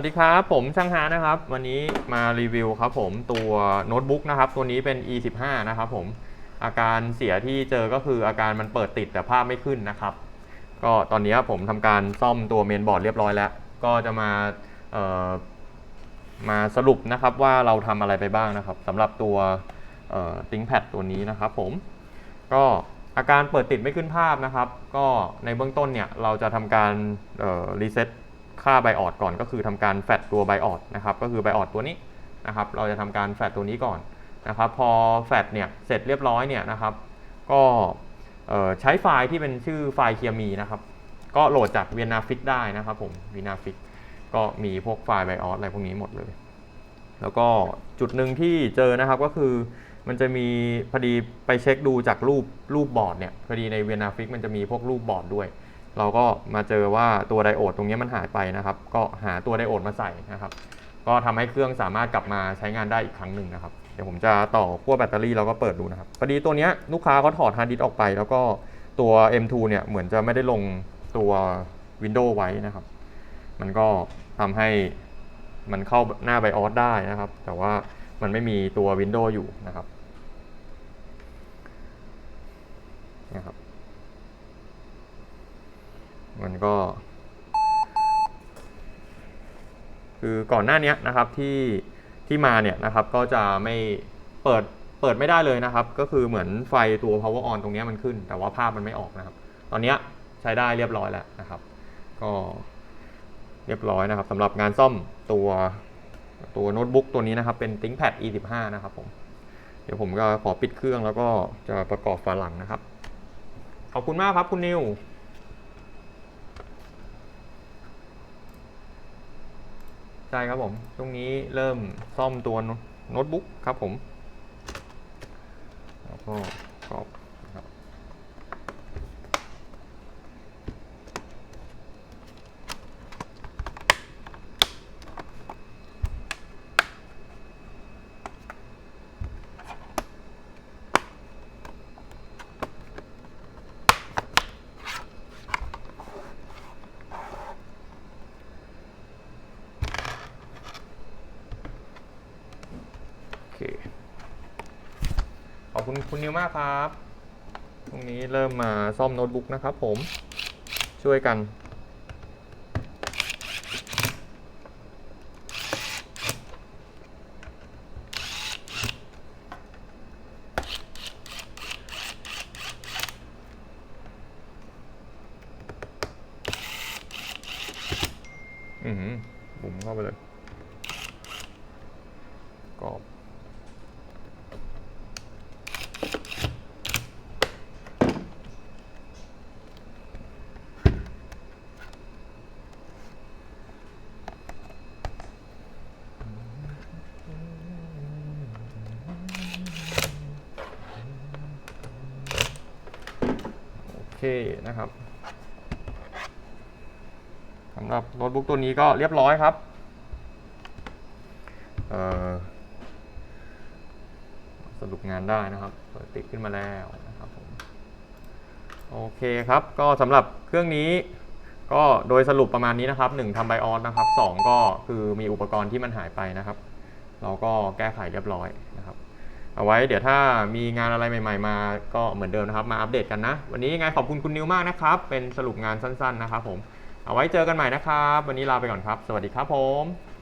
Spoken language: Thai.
วัสดีครับ ผมช่างฮานะครับ วันนี้มารีวิวครับผมตัวโน้ตบุ๊กนะครับ ตัวนี้เป็น e15 นะครับผมอาการเสียที่เจอก็คืออาการมันเปิดติดแต่ภาพไม่ขึ้นนะครับ ก็ตอนนี้ผมทำการซ่อมตัวเมนบอร์ดเรียบร้อยแล้ว ก็จะมามาสรุปนะครับว่าเราทำอะไรไปบ้างนะครับสำหรับตัวติ้งแพดตัวนี้นะครับผมก็อาการเปิดติดไม่ขึ้นภาพนะครับ ก็ในเบื้องต้นเนี่ยเราจะทำการรีเซ็ต ค่าไบออดก่อนก็คือทำการแฟดตัวไบออดนะครับก็คือไบออดตัวนี้นะครับเราจะทำการแฟดตัวนี้ก่อนนะครับพอแฟดเนี่ยเสร็จเรียบร้อยเนี่ยนะครับก็ใช้ไฟล์ที่เป็นชื่อไฟล์เคียมีนะครับก็โหลดจากเวียนาฟิกได้นะครับผมเวียนาฟิกก็มีพวกไฟล์ไบออสอะไรพวกนี้หมดเลย แล้วก็จุดหนึ่งที่เจอนะครับก็คือมันจะมีพอดีไปเช็คดูจากรูปรูปบอร์ดเนี่ยพอดีในเวียนาฟิกมันจะมีพวกรูปบอร์ดด้วย เราก็มาเจอว่าตัวไดโอดตรงนี้มันหายไปนะครับ ก็หาตัวไดโอดมาใส่นะครับ ก็ทำให้เครื่องสามารถกลับมาใช้งานได้อีกครั้งหนึ่งนะครับ เดี๋ยวผมจะต่อขั้วแบตเตอรี่แล้วก็เปิดดูนะครับพอดีตัวนี้ลูกค้าเขาถอดฮาร์ดดิสก์ออกไป แล้วก็ตัว M2 เนี่ยเหมือนจะไม่ได้ลงตัว Windows ไว้นะครับ มันก็ทำให้มันเข้าหน้า BIOS ได้นะครับ แต่ว่ามันไม่มีตัว Windows อยู่นะครับนะครับ มันก็ คือก่อนหน้านี้นะครับที่ที่มาเนี่ยนะครับก็จะไม่เปิดเปิดไม่ได้เลยนะครับ ก็คือเหมือนไฟตัว power on ตรงนี้มันขึ้น แต่ว่าภาพมันไม่ออกนะครับ ตอนนี้ใช้ได้เรียบร้อยแล้วนะครับ ก็เรียบร้อยนะครับสำหรับงานซ่อมตัวตัวโน้ตบุ๊กตัวนี้นะครับ เป็น ThinkPad E15 นะครับผม เดี๋ยวผมก็ขอปิดเครื่องแล้วก็จะประกอบฝาหลังนะครับ ขอบคุณมากครับคุณนิว ใช่ครับผมช่วงนี้เริ่มซ่อมตัวโน้ตบุ๊กครับผมแล้วก็กรอบนะครับโอเค ขอบ คุณคุณนิวมากครับ ตรงนี้เริ่มมาซ่อมโน้ตบุ๊กนะครับผมช่วยกันอือหือบุ๋มเข้าไปเลยกรอบ เคนะครับสำหรับโน้ตบุ๊กตัวนี้ก็เรียบร้อยครับสรุปงานได้นะครับเปิดติดขึ้นมาแล้วนะครับผมโอเคครับ ก็สำหรับเครื่องนี้ ก็โดยสรุปประมาณนี้นะครับ1ทำไบออสนะครับ 2 ก็คือมีอุปกรณ์ที่มันหายไปนะครับ เราก็แก้ไขเรียบร้อย เอาไว้เดี๋ยวถ้ามีงานอะไรใหม่ ๆ มาก็เหมือนเดิมนะครับ มาอัปเดตกันนะ วันนี้ยังไงขอบคุณคุณนิวมากนะครับ เป็นสรุปงานสั้น ๆ นะครับผม เอาไว้เจอกันใหม่นะครับ วันนี้ลาไปก่อนครับ สวัสดีครับผม